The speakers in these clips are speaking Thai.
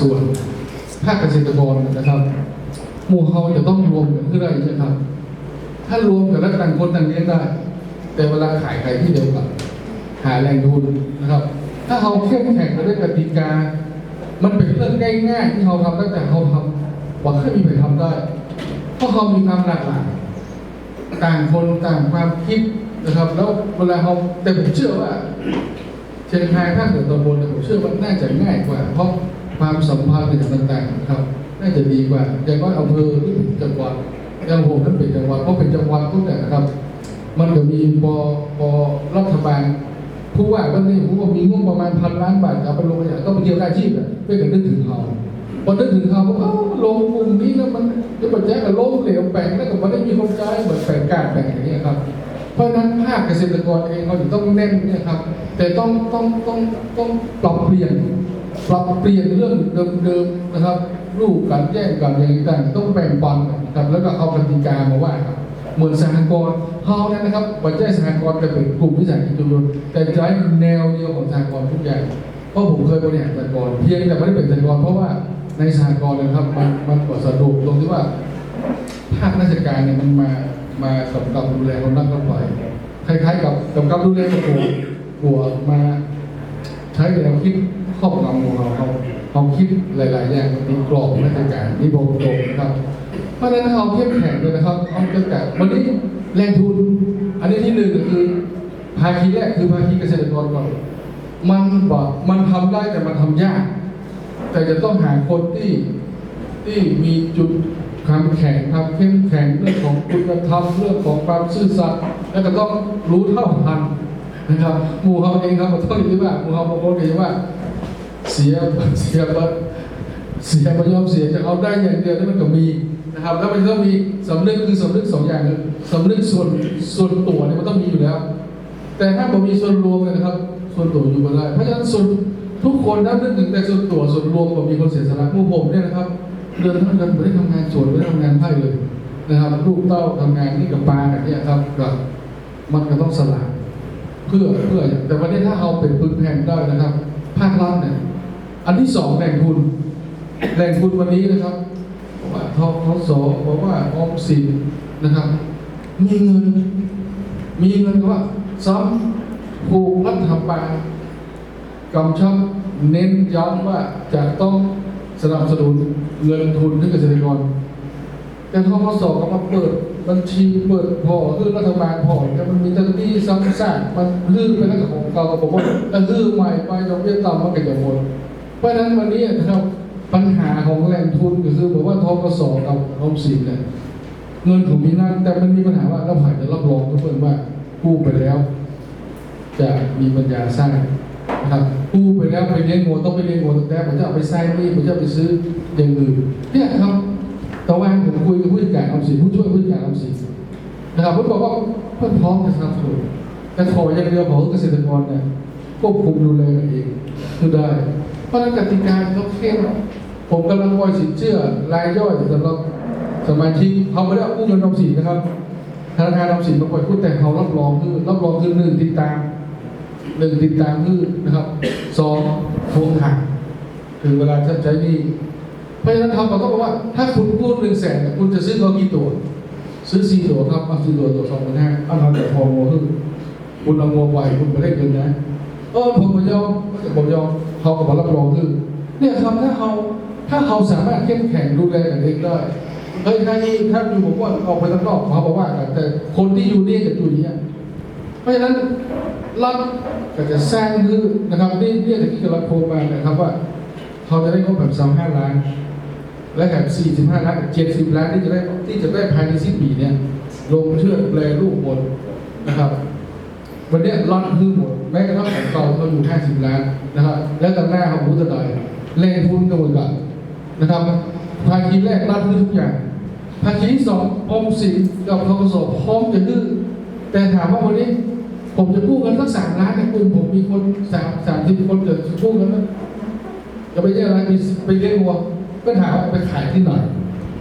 ส่วน ภาคเกษตรกรนะครับหมู่เขาจะต้องรวมกันขึ้นได้ใช่ครับ ถ้ารวมกันแล้วต่างคนต่างเลี้ยงได้ แต่เวลาขายไก่ที่เดียวกัน หาแรงทุนนะครับ ถ้าเราเข้มแข็งกันด้กติกา มันเป็นเรื่องง่ายๆที่เราทำตั้งแต่เราทำว่าเคยมีใครทำได้ เพราะเขามีความหลากหลายต่างคนต่างความคิดนะครับ แล้วเวลาเขาแต่ผมเชื่อว่าเชียงรายภาคเหนือตอนบนผมเชื่อว่าน่าจะง่ายกว่า เพราะ ความสัมพันธ์ต่างๆครับน่าจะดีกว่า อย่างน้อยอำเภอหรือจังหวัดอย่างผมนั้นเป็นจังหวัดเพราะเป็นจังหวัดทุกอย่างครับ มันก็มีปปรัฐบาลผู้ว่าวันนี้ผู้ว่ามีงบประมาณพันล้านบาทเอาไปลงอย่างก็ไปเที่ยวอาชีพอะเพื่อกันนึกถึงเขาพอนึกถึงเขาก็เอ้าลงกลุ่มนี้แล้วมันจะปัจจัยกับล้มเหลวแปลงแล้วก็มันได้มีคนใจายเหมือนแปลงการแปลงอย่างนี้ครับเพราะนั้นภาคเกษตรกรเองเขาถึงต้องเน้นเนี่ยครับ แต่ต้องต้องต้องต้องปรับเปลี่ยน ปรับเปลี่ยนเรื่องเดิมๆนะครับรูปการแย่งกันอย่างต่างต้องแบ่งปันนะครับแล้วก็เอากติกามาว่าครับเหมือนสหกรณ์เฮานั้นนะครับปัจจัยสหกรณ์จะเป็นกลุ่มวิสาหกิจชุมชนแต่ใช้แนวเดียวของสหกรณ์ทุกอย่างเพราะผมเคยบริหารสหกรณ์เพียงแต่ไม่ได้เป็นสหกรณ์เพราะว่าในสหกรณ์นะครับมันมันกดสะดวกตรงที่ว่าภาคราชการเนี่ยมันมามากำกับดูแลคนนั่งรถไฟคล้ายๆ กับกำกับดูแลหัวหัวมาใช้แนวคิด ครอบงำของเราเขาเขาคิดหลาย ๆ อย่างมีกรอบราชการมีโบกตรนะครับ เพราะฉะนั้นเราเข้มแข็งเลยนะครับเอาจะจัดวันนี้แรงทุน อันนี้ที่หนึ่งก็คือภาคีแรกคือภาคีเกษตรกรก่อนมันบอกมันทำได้แต่มันทำยาก แต่จะต้องหาคนที่ที่มีจุดความแข็งความเข้มแข็งเรื่องของคุณธรรมเรื่องของความซื่อสัตย์แล้วก็ต้องรู้เท่าทันนะครับหมู่เขาเองครับผมต้องอย่างนี้ว่าหมู่เขาบางคนเองว่า เสียเสียบัตเสียปยอมเสียจะเอาได้อย่างเดียวนี่มันก็มีนะครับ แล้วมันต้องมีสำนึกคือสำนึกสองอย่างคือสำนึกส่วนส่วนตัวเนี่ยมันต้องมีอยู่แล้ว แต่ถ้าผมมีส่วนรวมเนี่ยนะครับ ส่วนตัวอยู่ไม่ได้เพราะฉะนั้นส่วนทุกคนถ้านึกถึงแต่ส่วนตัวส่วนรวมผมมีคนเสียสละหมู่ผมเนี่ยนะครับเดือนทั้งเดือนไม่ได้ทำงานส่วนไม่ได้ทำงานไพ่เลยนะครับลูกเต้าทำงานนี่กับปลาเนี้ยครับก็มันก็ต้องสละเพื่อเพื่อแต่วันนี้ถ้าเอาเป็นพื้นแผ่นได้นะครับภาครัฐเนี่ย อันที่สองแหล่งทุนแหล่งทุนวันนี้นะครับบอกว่าทกสบอกว่าออมสินนะครับ มีเงิน มีเงินว่าซ้ำผูกรัฐบาลกำชับเน้นย้ำว่าจะต้องสนับสนุนเงินทุนให้เกษตรกรแต่ทกสก็มาเปิดบัญชีเปิดพอคือรัฐบาลพอแต่มันมีตั้งที่ซ้ำซากมันลื้อไปแล้วกับของเก่าผมว่าล้วลื้อใหม่ไปดอกเบี้ยต่ำมันก็จะหมด เพราะฉะนั้นวันนี้นะครับปัญหาของแหล่งทุนก็คือบอกว่าทกสกับออมสินเนี่ยเงินถูกมีนั่นแต่มันมีปัญหาว่าเราผ่านจะรับรองเพื่อนว่ากู้ไปแล้ว จะมีปัญญาสร้างนะครับกู้ไปแล้วไปเลี้ยงงูต้องไปเลี้ยงงูตั้งแต่ผมจะเอาไปสร้างนี่ผมจะไปซื้ออย่างอื่นเนี่ยครับตะวันผมคุยกับผู้จัดการออมสินผู้ช่วยผู้จัดการออมสินนะครับผมบอกว่าเพื่อนพร้อมจะสนับสนุนแต่ขออย่างเดียวขอเกษตรกรเนี่ยควบคุมดูแลกันเองคือได้ เพราะนั้นกติกาเขาเข้มผมกำลังวอยสินเชื่อรายย่อยสำหรับสมาชิกเขาไม่ได้กู้เงินออมสินนะครับธนาคารออมสินมาปล่อยกู้แต่เขารับรองคือรับรองคือหนึ่งติดตามหนึ่งติดตามคือนะครับสองทวงถามคือเวลาจะใช้นี่เพราะฉะนั้นเขาก็ต้องบอกว่าถ้าคุณกู้หนึ่งแสนคุณจะซื้อเขากี่ตัว ซื้อสี่ตัวครับเอาสี่ตัวตัวสองพันห้าเอาทำแต่พอโมคือคุณเอาโมไว้คุณไปได้เงินนะเออผมยอมผมยอม เขาก็บอกรับรองคือเนี่ยครับถ้าเขาถ้าเขาสามารถเข้มแข็งดูแลกันเองได้เฮ้ยถ้านี่ถ้าอยู่ผมว่าออกไปข้างนอกเขาบอกว่ากันแต่คนที่อยู่นี่กับอยู่นี่เพราะฉะนั้นรัฐก็จะสร้างคือนะครับนี่เนี่ยตะกี้กำลังโทรมานะครับว่าเขาจะได้งบแบบสามห้าล้าน และแบบสี่สิบห้าล้านเจ็ดสิบล้านที่จะได้ที่จะได้ภายในสิ้นปีเนี่ยลงเชื่อแปลรูปหมดนะครับ วันนี้ยล็อตคือหมดแม้กระทั่งของเก่าเขาอยู่ 50 ล้านนะครับ แล้วต่างหน้าของผู้ตะไดแรงทุนกันหมดกันนะครับภาคีแรกรับคือทุกอย่างภาคีที่สองอมสินกับทกสพร้อมจะดื้อแต่ถามว่าวันนี้ผมจะกู้เงินสักสามล้านในกลุ่มผมมีคนสามสามสิบคนจะกู้เงินนะจะไปเรียกอะไรไปเรียกวัวก็ถามไปขายที่ไหน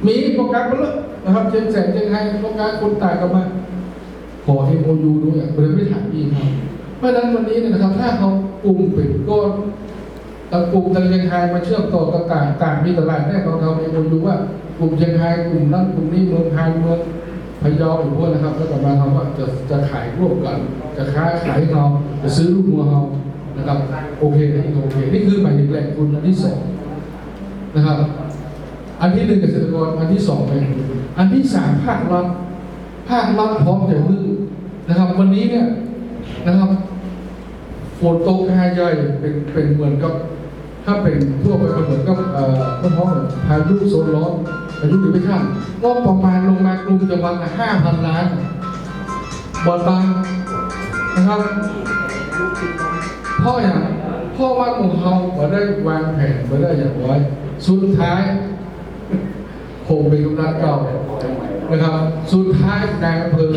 มีโปรแกรมมาแล้วนะครับเชียงแสนเชียงไฮ้โปรแกรมคนต่างกันมา ขอให้โมยูด้วยเลยไม่ถามอีกครับ เพราะฉะนั้นวันนี้เนี่ยนะครับ ถ้าเขากลุ่มเป็นก้อนตะกลุ่มทางเชียงไายมาเชื่อมต่อต่างๆต่างมีตลาดแน่ของเราเองผมดูว่ากลุ่มเชียงไายกลุ่มนั้นกลุ่มนี้เมืองไทยเมืองพะเยาอยู่พวกนะครับ แล้วก็มาทำว่าจะจะขายร่วมกัน จะค้าขายให้เราจะซื้อลูกวัวเรานะครับโอเคนี่โอเคนี่คือหมายถึงแหล่งทุนอันที่สองนะครับ อันที่หนึ่งเกษตรกรอันที่สองเป็นอันที่สามภาครัฐภาครัฐพร้อมจะมือ นะครับ วันนี้เนี่ยนะครับฝนตกหาใหญ่เป็นเป็นเหมือนกับ ถ้าเป็นทั่วไปก็เหมือนกับเอ่อพวกพายุโซนร้อนพายุดิเมชั่นก็ประมาณลงมากรุงจังหวัดละห้าพันล้านบอลบางนะครับพ่ออย่างพ่อว่าหมู่เฮาบ่ได้วางแผนบ่ได้อย่างไว้สุดท้ายคงเป็นกำนันเก่านะครับ สุดท้ายนายอำเภอ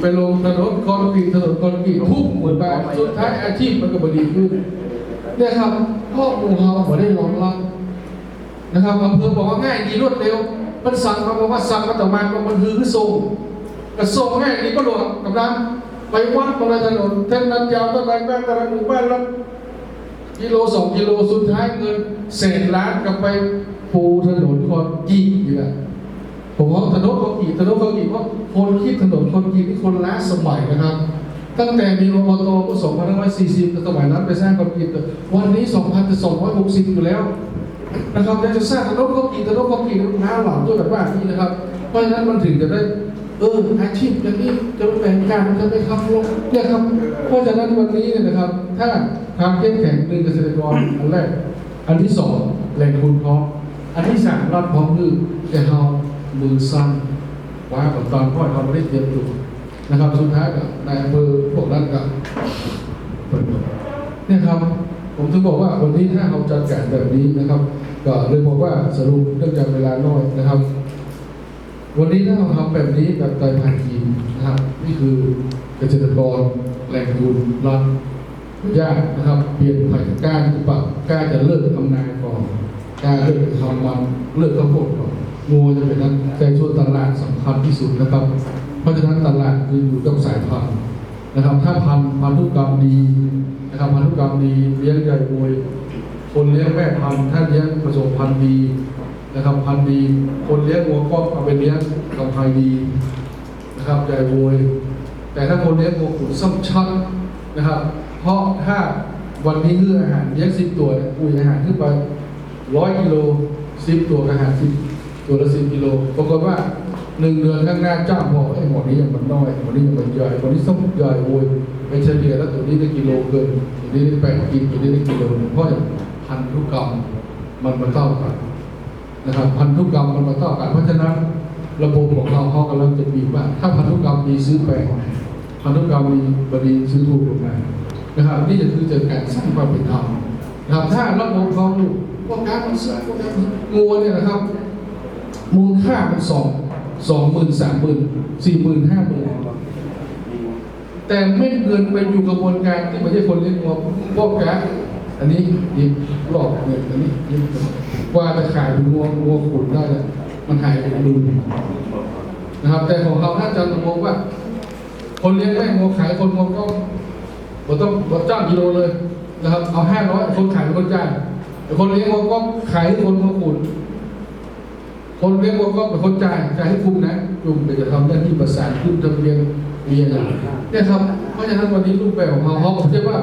ไปลงถนนคอนกรีตถนนคอนกรีตทุกหมื่นบาทสุดท้ายอาชีพมันก็บดีขึ้นเนี่ยครับพ่อหมู่เฮาบ่ได้รองรับนะครับอำเภอบอกว่าง่ายดีรวดเร็ว มันสั่งมาบอกว่าสั่งมาต่อมาก็มันคือคือส่งกระส่งง่ายดีก็หลวงกำลังไปวัดบนถนนเท่านั้นยาวเท่าไรบ้านแต่ละหมู่บ้านละกิโลสองกิโลสุดท้ายเงินเศษล้านกลับไปปูถนนคอนกรีตอยู่แหละผมว่าถนนคอนกรีตถนนคอนกรีตว่า คนคิดถนนคนกรีตที่คนล้าสมัยนะครับ ตั้งแต่มีอบตเมื่อ2540สมัยนั้นไปสร้างคอนกรีตวันนี้ 2,260 อยู่แล้วนะครับยังจะสร้างถนนคอนกรีตถนนคอนกรีตน้าหลังด้วยแบบว่านี้นะครับ เพราะฉะนั้นมันถึงจะได้เอออาชีพอย่างนี้จะแบ่งการจะไปทำลงเนี่ยครับเพราะฉะนั้นวันนี้เนี่ยนะครับ ถ้าความเข้มแข็งหนึ่งเกษตรกรอันแรก อันที่สองแหล่งทุนพร้อมอันที่สามรัฐพร้อมคือแต่เรามือสั้น ว่ากับตอนพ่อเราไม่ได้เตรียมตัวนะครับ สุดท้ายกับนายอำเภอพวกนั้นกับเปิดหมดเนี่ยครับ ผมถึงบอกว่าวันนี้ถ้าเราจัดการแบบนี้นะครับ ก็เลยบอกว่าสรุปเนื่องจากเวลาน้อยนะครับ วันนี้ถ้าเราทำแบบนี้แบบไตรภาคีนะครับ นี่คือเกษตรกรแหล่งทุนรัฐยากนะครับ เปลี่ยนผ่านกล้ารปรับกล้าจะเลิกทำนาก่อนกล้าเลิกทำมันเลิกข้าวโพดก่อน งูจะเป็นนั้นแต่ช่วงตลาดสำคัญที่สุดนะครับ เพราะฉะนั้นตลาดคืออยู่กับสายพันธุ์นะครับ ถ้าพันธุ์พันธุกรรมดีนะครับพันธุกรรมดีเลี้ยงใหญ่มวยคนเลี้ยงแม่พันธุ์ถ้าเลี้ยงผสมพันธุ์ดีนะครับพันธุ์ดี คนเลี้ยงวัวก็เอาไปเลี้ยงกับภายดีนะครับใหญ่โวยแต่ถ้าคนเลี้ยงวัวขุนซ้ำชักนะครับ เพราะถ้าวันนี้เลือกอาหารเลี้ยงสิบตัวเนี่ยอุ้ยอาหารขึ้นไปร้อยกิโลสิบตัวอาหารสิบ ตัวละสิบกิโลปรากฏว่าหนึ่งเดือนข้างหน้าเจ้าบอไอ้หมอนี้ยังมันน้อยหมอนี้ยังมันใหญ่หมอนี้ต้องใหญ่โวยไปเฉลี่ยแล้วตัวนี้ได้กิโลเกินตัวนี้ได้แปดกินตัวนี้ได้กิโลหนึ่งเพราะอย่างพันธุกรรมมันมาเท่ากันนะครับพันธุกรรมมันมาต่อกัน เพราะฉะนั้นระบบของเราเขากำลังจะบีบว่า ถ้าพันธุกรรมดีซื้อแปลงพันธุกรรมดีบดีซื้อถูกลงมานะครับ นี่จะคือเจอการสร้างความเป็นธรรมนะครับถ้าระบบเขาอยู่พวกการมันซื้อพวกการงัวเนี่ยนะครับ มูลค่ามันสองสองหมื่นสามหมื่นสี่หมื่นห้าหมื่นแต่ไม่เงินไปอยู่กระบวนการที่ไม่ใช่คนเลี้ยงงัวพวกการอันนี้ยิบหลอกเงินอันนี้ยิบกว่าจะขายเป็นงวงัวขุนได้มันหายไปหมื่นนะครับ แต่ของเราถ้าจะมองว่า คนเลี้ยงแม่งัวขายคนงัวก็ผมต้องผมจ้างกิโลเลยนะครับ เอาห้าร้อยคนขายเป็นคนจ่ายแต่คนเลี้ยงงัวก็ขายให้คนงัวขุน คนเลี้ยงวัวก็เป็นคนจ่ายจ่ายให้คุ้มนะจุ่มจะทำหน้าที่ประสานขึ้นทะเบียนมีอะไรเนี่ยครับเพราะฉะนั้นวันนี้รูปแบบของเขาเขาผมเชื่อว่า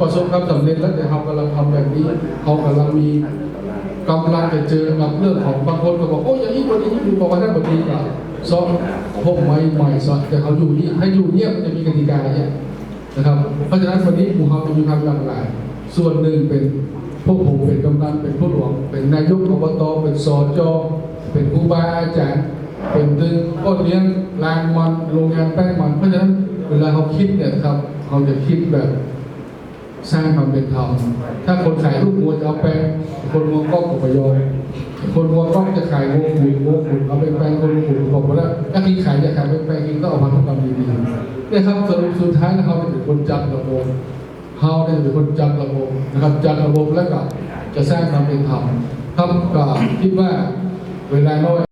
ประสบความสำเร็จแล้วแต่เขากำลังทำแบบนี้เขากำลังมีกำลังจะเจอกับเรื่องของบางคนก็บอกโอ้ยอย่างนี้วันนี้อยู่บอกว่าท่านบดีกว่าซ้อมพวกไม้ใหม่ซ้อนแต่เขาอยู่นี่ให้อยู่เงียบจะมีกติกาเนี่ยนะครับ เพราะฉะนั้นวันนี้หมู่เขาจะมีความหลากหลาย ส่วนหนึ่งเป็นพวกผมเป็นกำนันเป็นผู้หลวงเป็นนายกอบตเป็นสจ เป็นครูบาอาจารย์ เป็นตึงก็เลี้ยงรางมันโรงงานแป้งมัน เพราะฉะนั้นเวลาเขาคิดเนี่ยครับเขาจะคิดแบบสร้างความเป็นธรรมถ้าคนขายลูกวัวจะเอาแป้งคนวัวก็กบประโยชน์คนวัวก็จะขายวัวขุนวัวขุนเอาไปแป้งคนขุนบอกว่าแล้วถ้ากินขายจะขายไปแป้งกินต้องเอาพันธุกรรมดีๆนี่ครับสรุปสุดท้ายแล้วเขาจะเป็นคนจัดระบบเขาเนี่ยเป็นคนจัดระบบนะครับจัดระบบแล้วก็จะสร้างความเป็นธรรมครับก็คิดว่า เวลาน้อย